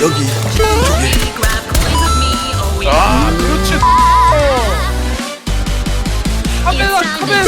여기 world. Grab coins with me, oh, we 아 그렇지 카메라, 카메라,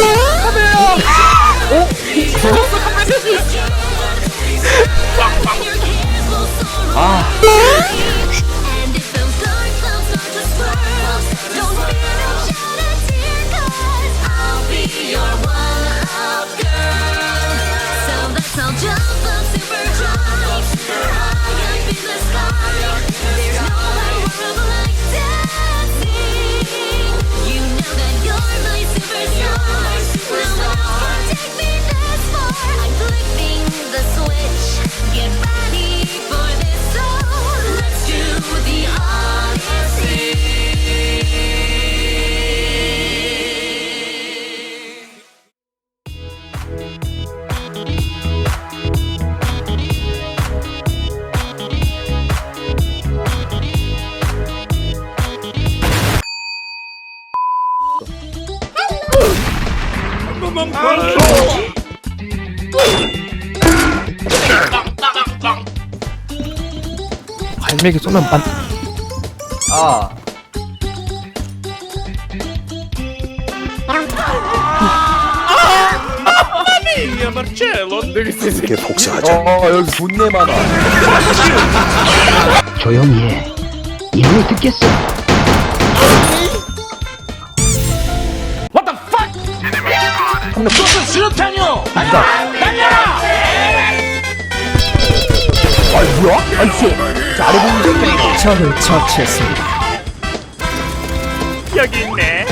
갈매기 쏘면 반 아 이렇게 복수하자 어, 여기 돈내 많아 조용히 해. 이러고 듣겠어. 아 뭐야? 아니 저 아래 보는 적을 처치했습니다. 여기 있네.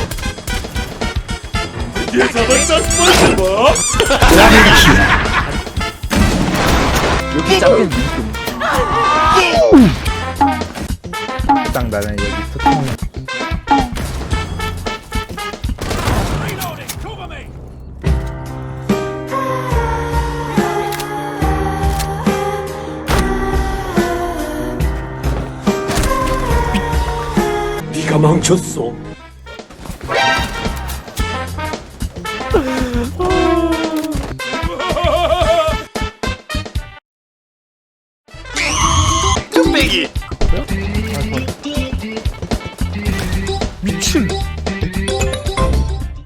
드디어 잡았다 스폰지밥 여기 짱겐 민금 딱 나는 여기 소통 네가 망쳤어.